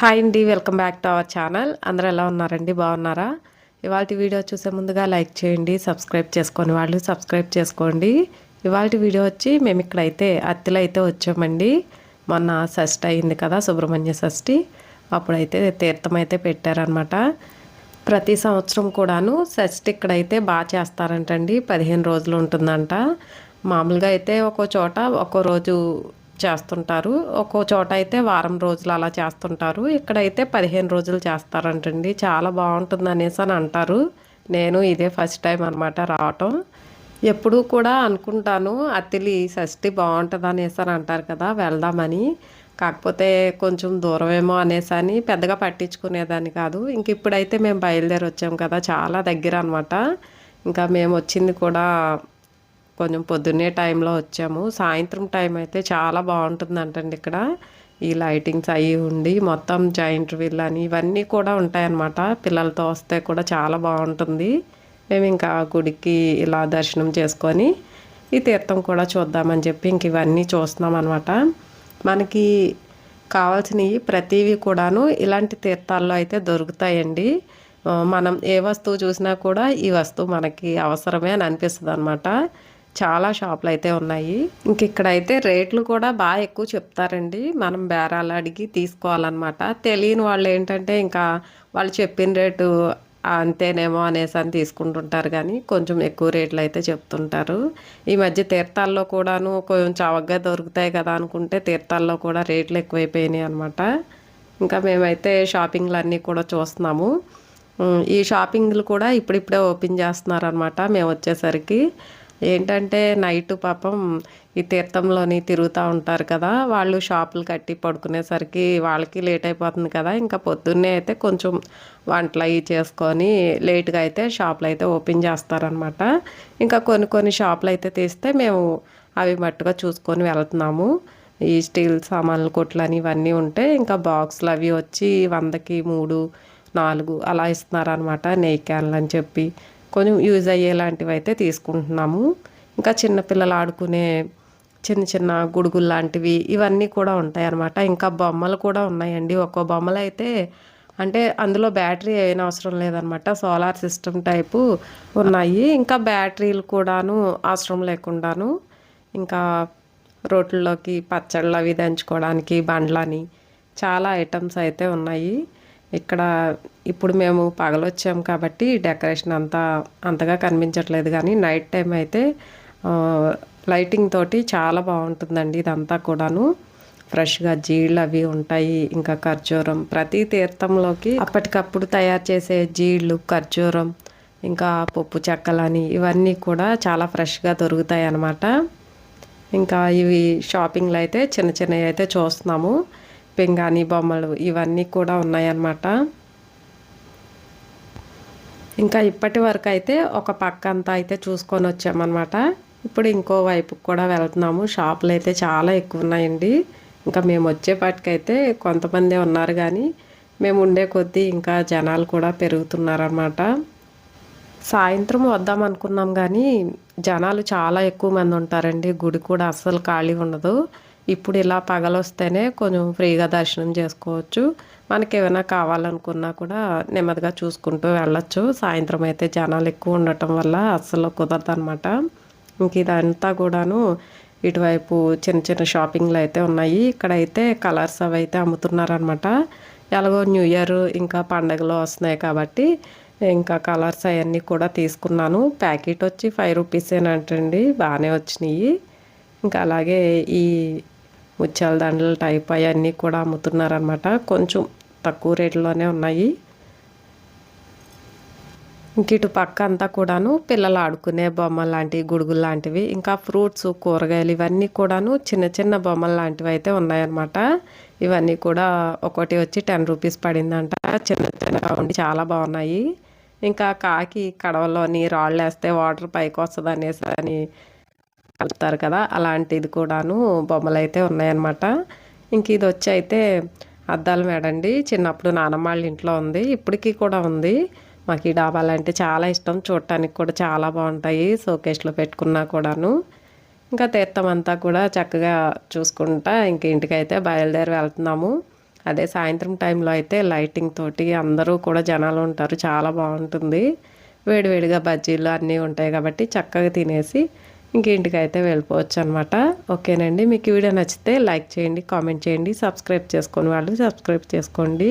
Hi అండి welcome back to our channel అందరూ ఎలా ఉన్నారండి? బాగున్నారా? ఇవాళ వీడియో చూసే ముందుగా లైక్ చేయండి సబ్స్క్రైబ్ చేసుకొని వాళ్ళు సబ్స్క్రైబ్ చేసుకోండి. ఇవాళ వీడియో వచ్చి మేము ఇక్కడైతే అత్తిలో అయితే వచ్చామండి. మొన్న షష్ఠి అయింది కదా సుబ్రహ్మణ్య షష్ఠి. అప్పుడైతే తీర్థం అయితే పెట్టారనమాట ప్రతి సంవత్సరం కూడాను షష్ఠి ఇక్కడైతే బాగా చేస్తారంటండి. పదిహేను రోజులు ఉంటుందంట. మామూలుగా అయితే ఒక్కో చోట ఒక్కో రోజు చేస్తుంటారు. ఒక్కో చోట అయితే వారం రోజులు అలా చేస్తుంటారు. ఇక్కడైతే పదిహేను రోజులు చేస్తారంటండి. చాలా బాగుంటుంది అనేసి అని అంటారు. నేను ఇదే ఫస్ట్ టైం అనమాట రావటం. ఎప్పుడూ కూడా అనుకుంటాను అత్తిలి షష్ఠి బాగుంటుంది అనేసి అని అంటారు కదా వెళ్దామని. కాకపోతే కొంచెం దూరమేమో అనేసి అని పెద్దగా పట్టించుకునేదాన్ని కాదు. ఇంక ఇప్పుడైతే మేము బయలుదేరి వచ్చాము కదా చాలా దగ్గర అనమాట ఇంకా మేము వచ్చింది కూడా కొంచెం పొద్దున్నే టైంలో వచ్చాము. సాయంత్రం టైం అయితే చాలా బాగుంటుందంటండి ఇక్కడ. ఈ లైటింగ్స్ అవి ఉండి మొత్తం జాయింట్ వీల్ అని ఇవన్నీ కూడా ఉంటాయన్నమాట. పిల్లలతో వస్తే కూడా చాలా బాగుంటుంది. మేము ఇంకా గుడికి ఇలా దర్శనం చేసుకొని ఈ తీర్థం కూడా చూద్దామని చెప్పి ఇంక ఇవన్నీ చూస్తున్నాం అనమాట మనకి కావాల్సినవి ప్రతివి కూడాను ఇలాంటి తీర్థాల్లో అయితే దొరుకుతాయండి. మనం ఏ వస్తువు చూసినా కూడా ఈ వస్తువు మనకి అవసరమే అని అనిపిస్తుంది అనమాట చాలా షాపులు అయితే ఉన్నాయి. ఇంక ఇక్కడైతే రేట్లు కూడా బాగా ఎక్కువ చెప్తారండి. మనం బేరాలు అడిగి తీసుకోవాలన్నమాట. తెలియని వాళ్ళు ఏంటంటే ఇంకా వాళ్ళు చెప్పిన రేటు అంతేనేమో అనేసి అని తీసుకుంటుంటారు కానీ కొంచెం ఎక్కువ రేట్లు అయితే చెప్తుంటారు. ఈ మధ్య తీర్థాల్లో కూడాను కొంచెం చవకగా దొరుకుతాయి కదా అనుకుంటే తీర్థాల్లో కూడా రేట్లు ఎక్కువైపోయినాయి అనమాట ఇంకా మేమైతే షాపింగ్లు అన్నీ కూడా చూస్తున్నాము. ఈ షాపింగ్లు కూడా ఇప్పుడిప్పుడే ఓపెన్ చేస్తున్నారనమాట మేము వచ్చేసరికి ఏంటంటే నైట్ పాపం ఈ తీర్థంలోని తిరుగుతూ ఉంటారు కదా వాళ్ళు షాపులు కట్టి పడుకునేసరికి వాళ్ళకి లేట్ అయిపోతుంది కదా ఇంకా పొద్దున్నే అయితే కొంచెం వంటలు అవి చేసుకొని లేట్గా అయితే షాపులు అయితే ఓపెన్ చేస్తారనమాట ఇంకా కొన్ని కొన్ని షాపులు అయితే తీస్తే మేము అవి మట్టుగా చూసుకొని వెళ్తున్నాము. ఈ స్టీల్ సామాన్లు కొట్లని ఇవన్నీ ఉంటే ఇంకా బాక్సులు అవి వచ్చి వందకి మూడు నాలుగు అలా ఇస్తున్నారనమాట నెయ్యి క్యాన్లు అని చెప్పి. కొంచెం యూజ్ అయ్యేలాంటివి అయితే తీసుకుంటున్నాము. ఇంకా చిన్నపిల్లలు ఆడుకునే చిన్న చిన్న గుడుగులు లాంటివి ఇవన్నీ కూడా ఉంటాయి అన్నమాట ఇంకా బొమ్మలు కూడా ఉన్నాయండి. ఒక్కో బొమ్మలు అయితే అంటే అందులో బ్యాటరీ అయిన అవసరం లేదనమాట సోలార్ సిస్టమ్ టైపు ఉన్నాయి. ఇంకా బ్యాటరీలు కూడాను అవసరం లేకుండాను ఇంకా రోట్లలోకి పచ్చళ్ళు అవి దంచుకోవడానికి బండ్లని చాలా ఐటమ్స్ అయితే ఉన్నాయి. ఇక్కడ ఇప్పుడు మేము పగలొచ్చాము కాబట్టి డెకరేషన్ అంతా అంతగా కనిపించట్లేదు కానీ నైట్ టైం అయితే లైటింగ్ తోటి చాలా బాగుంటుందండి ఇదంతా కూడాను. ఫ్రెష్గా జీళ్ళు అవి ఉంటాయి ఇంకా ఖర్జూరం. ప్రతి తీర్థంలోకి అప్పటికప్పుడు తయారు చేసే జీళ్ళు ఖర్జూరం ఇంకా పప్పు చెక్కలని ఇవన్నీ కూడా చాలా ఫ్రెష్గా దొరుకుతాయి అన్నమాట ఇంకా ఇవి షాపింగ్లో అయితే చిన్న చిన్నవి అయితే చూస్తున్నాము. పింగాణి బొమ్మలు ఇవన్నీ కూడా ఉన్నాయన్నమాట. ఇంకా ఇప్పటి వరకు అయితే ఒక పక్క అంతా అయితే చూసుకొని వచ్చామన్నమాట. ఇప్పుడు ఇంకో వైపుకి కూడా వెళ్తున్నాము. షాపులు అయితే చాలా ఎక్కువ ఉన్నాయండి. ఇంకా మేము వచ్చేపాటికైతే కొంతమంది ఉన్నారు కానీ మేము ఉండే కొద్దీ ఇంకా జనాలు కూడా పెరుగుతున్నారన్నమాట. సాయంత్రం వద్దాం అనుకున్నాం కానీ జనాలు చాలా ఎక్కువ మంది ఉంటారండి. గుడి కూడా అస్సలు ఖాళీ ఉండదు. ఇప్పుడు ఇలా పగలొస్తేనే కొంచెం ఫ్రీగా దర్శనం చేసుకోవచ్చు. మనకి ఏమైనా కావాలనుకున్నా కూడా నెమ్మదిగా చూసుకుంటూ వెళ్ళొచ్చు. సాయంత్రం అయితే జనాలు ఎక్కువ ఉండటం వల్ల అస్సలు కుదరదు అనమాట ఇంక ఇదంతా కూడాను ఇటువైపు చిన్న చిన్న షాపింగ్లు అయితే ఉన్నాయి. ఇక్కడైతే కలర్స్ అవి అయితే అమ్ముతున్నారనమాట ఎలాగో న్యూ ఇయర్ ఇంకా పండగలు వస్తున్నాయి కాబట్టి ఇంకా కలర్స్ అవన్నీ కూడా తీసుకున్నాను. ప్యాకెట్ వచ్చి ఫైవ్ రూపీసేనంటండి. బాగానే వచ్చినాయి. ఇంకా అలాగే ఈ ముత్యాల దండలు టైప్ అవన్నీ కూడా అమ్ముతున్నారనమాట కొంచెం తక్కువ రేట్లోనే ఉన్నాయి. ఇంక ఇటు పక్క అంతా కూడాను పిల్లలు ఆడుకునే బొమ్మలు లాంటివి గుడుగులు లాంటివి ఇంకా ఫ్రూట్స్ కూరగాయలు ఇవన్నీ కూడాను చిన్న చిన్న బొమ్మలు లాంటివి అయితే ఉన్నాయన్నమాట. ఇవన్నీ కూడా ఒకటి వచ్చి టెన్ రూపీస్ పడిందంట. చిన్న చిన్నగా ఉండి చాలా బాగున్నాయి. ఇంకా కాకి కడవలోని రాళ్ళు వేస్తే వాటర్ పైకి వస్తుంది అనేసి అని కలుపుతారు కదా అలాంటిది కూడాను బొమ్మలు అయితే ఉన్నాయన్నమాట. ఇంక ఇది వచ్చి అయితే అద్దాల మేడండి. చిన్నప్పుడు నానమ్మ వాళ్ళ ఇంట్లో ఉంది ఇప్పటికీ కూడా ఉంది. మాకు ఈ డాబాలు అంటే చాలా ఇష్టం చూడటానికి కూడా చాలా బాగుంటాయి షోకేస్లో పెట్టుకున్నా కూడాను. ఇంకా తీర్థం అంతా కూడా చక్కగా చూసుకుంటా ఇంక ఇంటికైతే బయలుదేరి వెళ్తున్నాము. అదే సాయంత్రం టైంలో అయితే లైటింగ్ తోటి అందరూ కూడా జనాలు ఉంటారు చాలా బాగుంటుంది. వేడివేడిగా బజ్జీలు అన్నీ ఉంటాయి కాబట్టి చక్కగా తినేసి ఇంక ఇంటికైతే వెళ్ళిపోవచ్చు అనమాట ఓకేనండి. మీకు వీడియో నచ్చితే లైక్ చేయండి కామెంట్ చేయండి సబ్స్క్రైబ్ చేసుకొని వాళ్ళు సబ్స్క్రైబ్ చేసుకోండి.